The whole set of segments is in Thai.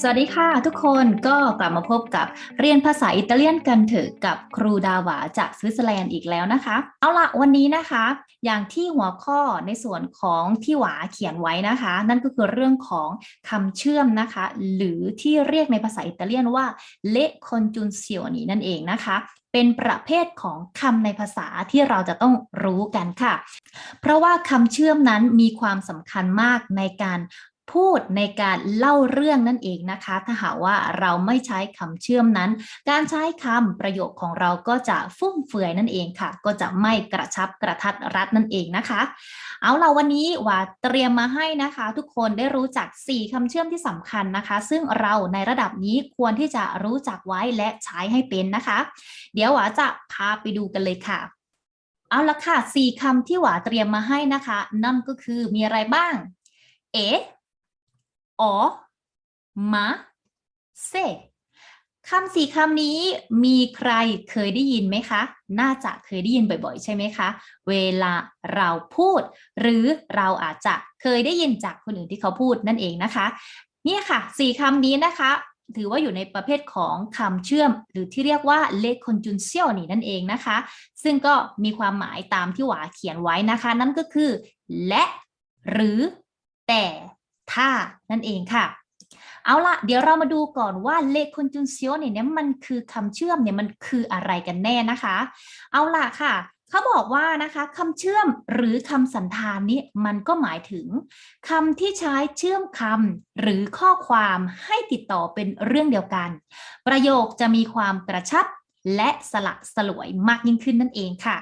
สวัสดีค่ะทุกคนก็กลับมาพบกับเรียนภาษาอิตาเลียนกันเถอะกับครูดาวาจากสวิตเซอร์แลนด์อีกแล้วนะคะ เอาละวันนี้นะคะ อย่างที่หัวข้อในส่วนของที่หวาเขียนไว้นะคะ นั่นก็คือเรื่องของคำเชื่อมนะคะ หรือที่เรียกในภาษาอิตาเลียนว่า le congiunzioni นั่นเองนะคะเป็นประเภทของคำในภาษาที่เราจะต้องรู้กันค่ะ เพราะว่าคำเชื่อมนั้นมีความสำคัญมากในการ พูดในการเล่าเรื่องนั่นเองนะคะ ถ้าหากว่าเราไม่ใช้คำเชื่อมนั้น การใช้คำประโยคของเราก็จะฟุ่มเฟือยนั่นเองค่ะ ก็จะไม่กระชับกระทัดรัดนั่นเองนะคะ เอาล่ะวันนี้ว่าเตรียมมาให้นะคะ ทุกคนได้รู้จัก 4คำเชื่อมที่สำคัญนะคะ ซึ่งเราในระดับนี้ควรที่จะรู้จักไว้และใช้ให้เป็นนะคะ เดี๋ยวหวาจะพาไปดูกันเลยค่ะเอาละค่ะสี่คำที่หวาเตรียมมาให้นะคะ นั่นก็คือมีอะไรบ้าง เอ ออมาเซคำสี่คำนี้มีใครเคยได้ยินไหมคะ น่าจะเคยได้ยินบ่อยๆ ใช่ไหมคะ เวลาเราพูด หรือเราอาจจะเคยได้ยินจากคนอื่นที่เขาพูดนั่นเองนะคะ เนี่ยค่ะสี่คำนี้นะคะ ถือว่าอยู่ในประเภทของคำเชื่อม หรือที่เรียกว่า le congiunzioni นั่นเองนะคะ ซึ่งก็มีความหมายตามที่หวาเขียนไว้นะคะ นั่นก็คือ และ หรือ แต่ ถ้านั่นเองค่ะ เอาละเดี๋ยวเรามาดูก่อนว่า le congiunzioni เนี่ยมันคือคำเชื่อมเนี่ยมันคืออะไรกันแน่นะคะ เอาละค่ะเขาบอกว่านะคะคำเชื่อมหรือคำสันธานนี้มันก็หมายถึงคำที่ใช้เชื่อมคำหรือข้อความให้ติดต่อเป็นเรื่องเดียวกัน ประโยคจะมีความกระชับและสละสลวยมากยิ่งขึ้นนั่นเองค่ะ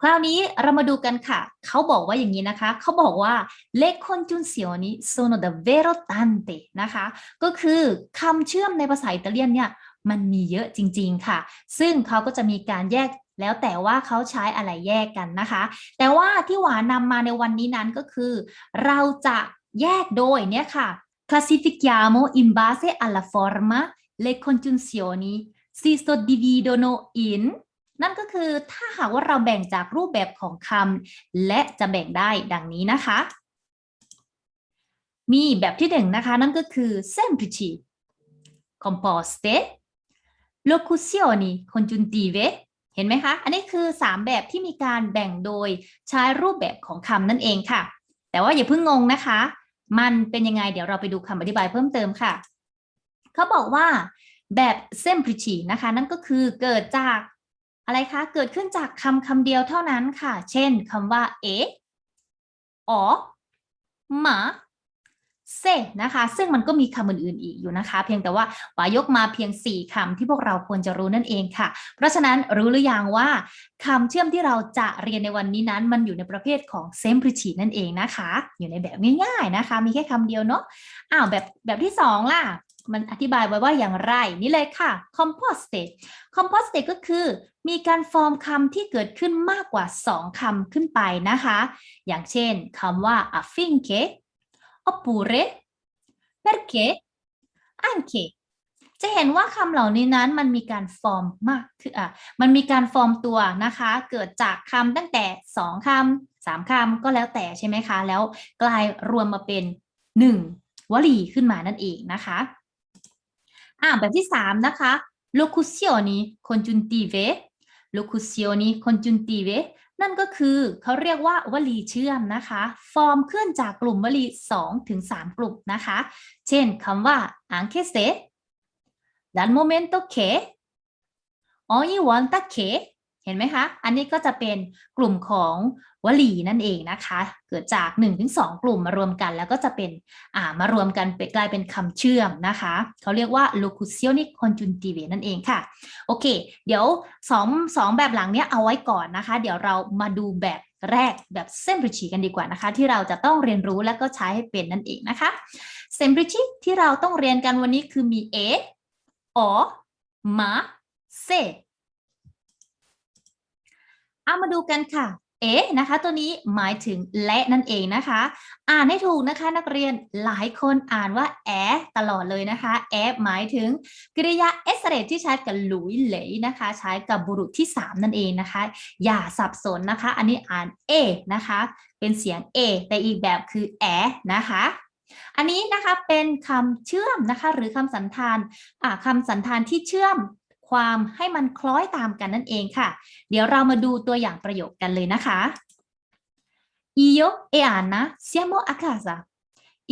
คราวนี้เรามาดูกันค่ะ เขาบอกว่าอย่างนี้นะคะ เขาบอกว่า le congiunzioni sono davvero tante นะคะ ก็คือคำเชื่อมในภาษาอิตาเลียนเนี่ย มันมีเยอะจริง ๆ ค่ะ ซึ่งเขาก็จะมีการแยกแล้วแต่ว่าเขาใช้อะไรแยกกันนะคะ แต่ว่าที่หวานำมาในวันนี้นั้นก็คือ เราจะแยกโดยเนี่ยค่ะ classifichiamo in base alla forma le congiunzioni si suddividono in นั่นก็คือถ้าหากว่าเราแบ่งจากรูปแบบของคำและจะแบ่งได้ดังนี้นะคะ มีแบบที่หนึ่งนะคะ นั่นก็คือ semplici composte locuzioni congiuntive เห็นไหมคะ อันนี้คือ 3 แบบที่มีการแบ่งโดยใช้รูปแบบของคำนั่นเองค่ะ แต่ว่าอย่าเพิ่งงงนะคะ มันเป็นยังไงเดี๋ยวเราไปดูคำอธิบายเพิ่มเติมค่ะ เขาบอกว่าแบบ semplici นะคะ นั่นก็คือเกิดจาก อะไรคะ เกิดขึ้นจากคำคำเดียวเท่านั้นค่ะ เช่นคำว่า เอออมาเซนะคะ ซึ่งมันก็มีคำอื่นๆอีกอยู่นะคะ เพียงแต่ว่าปายกมาเพียง 4คำที่พวกเราควรจะรู้นั่นเองค่ะ เพราะฉะนั้นรู้หรือยังว่าคำเชื่อมที่เราจะเรียนในวันนี้นั้น มันอยู่ในประเภทของ semplici นั่นเองนะคะ อยู่ในแบบง่าย ๆนะคะ มีแค่คำเดียวเนาะอ้าวแบบแบบที่สองล่ะ มันอธิบายไว้ว่าอย่างไร นี่เลยค่ะ composte composte ก็คือมีการฟอร์มคำที่เกิดขึ้นมากกว่า 2คำขึ้นไปนะคะ อย่างเช่นคำว่า affinché oppure perché anche จะเห็นว่าคำเหล่านี้นั้นมันมีการฟอร์มมากคืออะมันมีการฟอร์มตัวนะคะ เกิดจากคำตั้งแต่ 2คำ3คำก็แล้วแต่ใช่ไหมคะ แล้วกลายรวมมาเป็น 1 วลีขึ้นมานั่นเองนะคะ อ่าแบบที่3นะคะ locuzioni congiuntive locuzioni congiuntive นั่นก็คือเขาเรียกว่าวลีเชื่อมนะคะ ฟอร์มขึ้นจากกลุ่มวลี2ถึง3กลุ่มนะคะ เช่นคำว่า anche se dal momento che ogni volta che เห็นไหมคะ อันนี้ก็จะเป็นกลุ่มของ วลีนั่นเองนะคะ เกิดจาก 1-2 กลุ่มมารวมกัน แล้วก็จะเป็นมารวมกันกลายเป็นคำเชื่อมนะคะ เขาเรียกว่า locuzioni congiuntive นั่นเองค่ะ โอเค เดี๋ยว2 2แบบหลังเนี้ยเอาไว้ก่อนนะคะ เดี๋ยวเรามาดูแบบแรกแบบ semplici กันดีกว่านะคะ ที่เราจะต้องเรียนรู้และก็ใช้ให้เป็นนั่นเองนะคะ semplici ที่เราต้องเรียนกันวันนี้คือมี e o ma se เอามาดูกันค่ะ เอ๊ะนะคะ ตัวนี้หมายถึงและนั่นเองนะคะ อ่านให้ถูกนะคะนักเรียนหลายคนอ่านว่าแอตลอดเลยนะคะแอหมายถึงกริยาเอสเรที่ใช้กับหลุยเหลยนะคะ ใช้กับบุรุษที่ 3 นั่นเองนะคะ อย่าสับสนนะคะ อันนี้อ่านเอนะคะ เป็นเสียงเอแต่อีกแบบคือแอนะคะอันนี้นะคะเป็นคำเชื่อมนะคะหรือคำสันธานอ่าคำสันธานที่เชื่อม ความให้มันคล้อยตามกันนั่นเองค่ะ เดี๋ยวเรามาดูตัวอย่างประโยคกันเลยนะคะ Io e Anna siamo a casa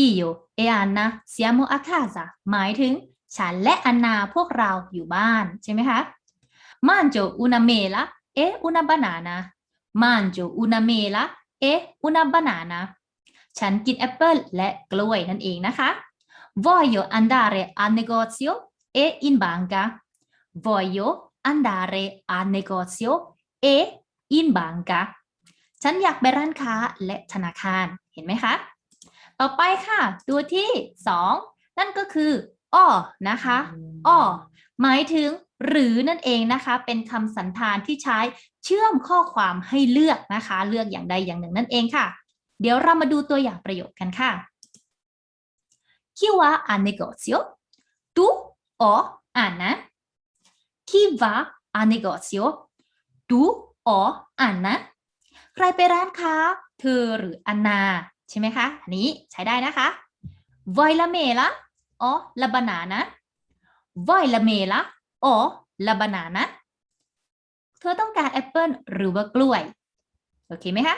Io e Anna siamo a casa หมายถึงฉันและอันนาพวกเราอยู่บ้านใช่ไหมคะ Mangio una mela e una banana Mangio una mela e una banana ฉันกินแอปเปิลและกล้วยนั่นเองนะคะ Voglio andare al negozio e in banca Voglio andare al negozio e in banca ฉันอยากไปร้านค้าและธนาคาร เห็นไหมคะ ต่อไปค่ะ ตัวที่ 2 นั่นก็คืออ้อนะคะอ้อหมายถึงหรือนั่นเองนะคะ เป็นคำสันธานที่ใช้เชื่อมข้อความให้เลือกนะคะ เลือกอย่างใดอย่างหนึ่งนั่นเองค่ะ เดี๋ยวเรามาดูตัวอย่างประโยคกันค่ะ Chi va al negozio? Tu o Anna? Chi va a negozio? Tu o Anna? ใครไปร้านค้า เธอหรืออันนา ใช่ไหมคะ อันนี้ใช้ได้นะคะ Vuoi la mela o la banana Vuoi la mela o la banana เธอต้องการแอปเปิลหรือว่ากล้วย โอเคไหมคะ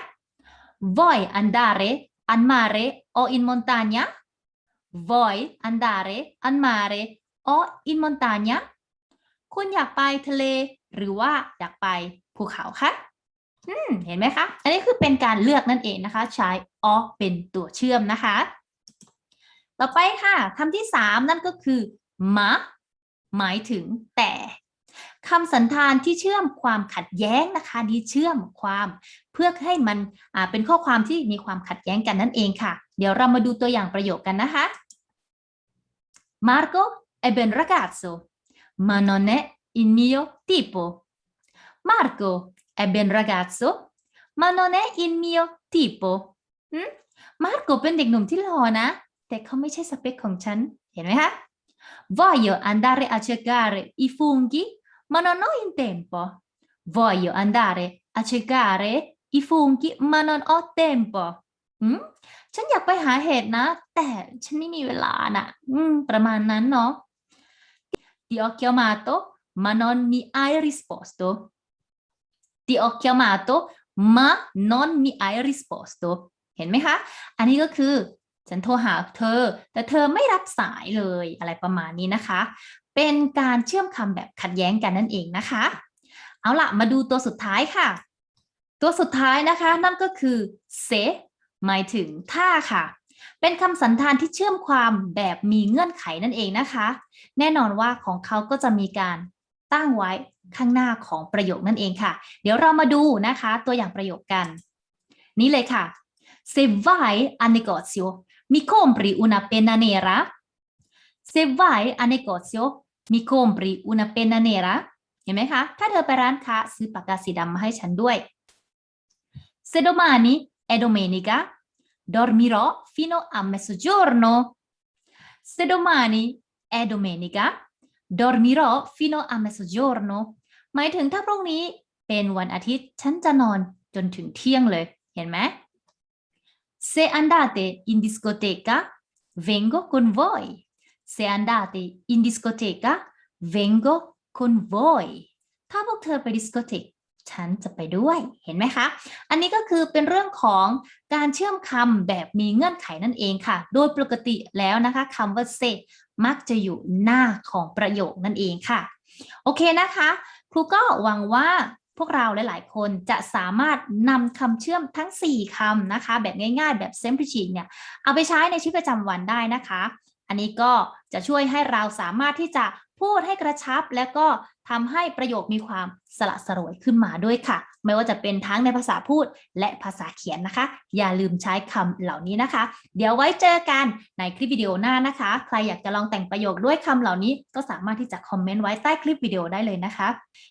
Vuoi andare al mare o in montagna Vuoi andare al mare o in montagna คุณอยากไปทะเล หรือว่าอยากไปภูเขาคะอืมเห็นไหมคะ อันนี้คือเป็นการเลือกนั่นเองนะคะ ใช้ or เป็นตัวเชื่อมนะคะ ต่อไปค่ะคำที่สามนั่นก็คือมะหมายถึงแต่คำสันธานที่เชื่อมความขัดแย้งนะคะนี่เชื่อมความเพื่อให้มันเป็นข้อความที่มีความขัดแย้งกันนั่นเองค่ะ เดี๋ยวเรามาดูตัวอย่างประโยคกันนะคะ Marco è ben ragazzo ma non è il mio tipo Marco è ben ragazzo ma non è il mio tipo หืมมาร์โกเป็นเด็กหนุ่มที่หล่อนะ แต่เขาไม่ใช่สเปคของฉัน เห็นไหมคะ Voglio andare a cercare i funghi ma non ho il tempo Voglio andare a cercare i funghi ma non ho tempo หืมฉันอยากไปหาเห็ดนะ แต่ฉันไม่มีเวลาน่ะ อืม ประมาณนั้นเนาะ Ti ho chiamato ma non mi hai risposto Ti ho chiamato ma non mi hai risposto เห็นไหมคะ อันนี้ก็คือ ฉันโทรหาเธอ แต่เธอไม่รับสายเลยอะไรประมาณนี้นะคะ เป็นการเชื่อมคำแบบขัดแย้งกันนั่นเองนะคะ เอาล่ะ มาดูตัวสุดท้ายค่ะ ตัวสุดท้ายนะคะ นั่นก็คือเซหมายถึงถ้าค่ะ เป็นคำสันธานที่เชื่อมความแบบมีเงื่อนไขนั่นเองนะคะ แน่นอนว่าของเขาก็จะมีการตั้งไว้ข้างหน้าของประโยคนั่นเองค่ะ เดี๋ยวเรามาดูนะคะ ตัวอย่างประโยคกัน นี่เลยค่ะ se vai a negozio mi compri una penna nera se vai a negozio mi compri una penna nera เห็นไหมคะ ถ้าเธอไปร้านค้าซื้อปากกาสีดำมาให้ฉันด้วย se domani è domenica dormirò fino a mezzogiorno se domani è domenica dormirò fino a mezzogiorno หมายถึงถ้าพรุ่งนี้เป็นวันอาทิตย์ฉันจะนอนจนถึงเที่ยงเลย เห็นไหม Se andate in discoteca vengo con voi Se andate in discoteca vengo con voi ถ้าพวกเธอไปดิสโกเทก ฉันจะไปด้วยเห็นไหมคะ อันนี้ก็คือเป็นเรื่องของการเชื่อมคำแบบมีเงื่อนไขนั่นเองค่ะ โดยปกติแล้วนะคะคำว่า say มักจะอยู่หน้าของประโยคนั่นเองค่ะ โอเคนะคะ ครูก็หวังว่าพวกเราหลาย ๆ คนจะสามารถนำคำเชื่อมทั้ง 4คำนะคะ แบบง่าย ๆ แบบ simple เนี่ย เอาไปใช้ในชีวิตประจำวันได้นะคะ อันนี้ก็จะช่วยให้เราสามารถที่จะ พูดให้กระชับและก็ทำให้ประโยคมีความสละสลวยขึ้นมาด้วยค่ะ ไม่ว่าจะเป็นทั้งในภาษาพูดและภาษาเขียนนะคะ อย่าลืมใช้คำเหล่านี้นะคะ เดี๋ยวไว้เจอกันในคลิปวิดีโอหน้านะคะ ใครอยากจะลองแต่งประโยคด้วยคำเหล่านี้ ก็สามารถที่จะคอมเมนต์ไว้ใต้คลิปวิดีโอได้เลยนะคะ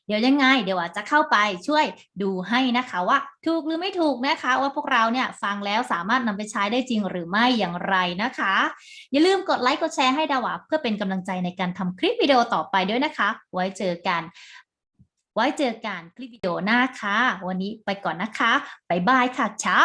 เดี๋ยวยังไง เดี๋ยวอาจจะเข้าไปช่วยดูให้นะคะว่าถูกหรือไม่ถูกนะคะ ว่าพวกเราเนี่ยฟังแล้วสามารถนำไปใช้ได้จริงหรือไม่อย่างไรนะคะ อย่าลืมกดไลค์กดแชร์ให้ดาวาเพื่อเป็นกำลังใจในการทำคลิปวิดีโอต่อไปด้วยนะคะ ไว้เจอกัน ไว้เจอกันคลิปวิดีโอหน้าค่ะ วันนี้ไปก่อนนะคะ บ๊ายบายค่ะเช้า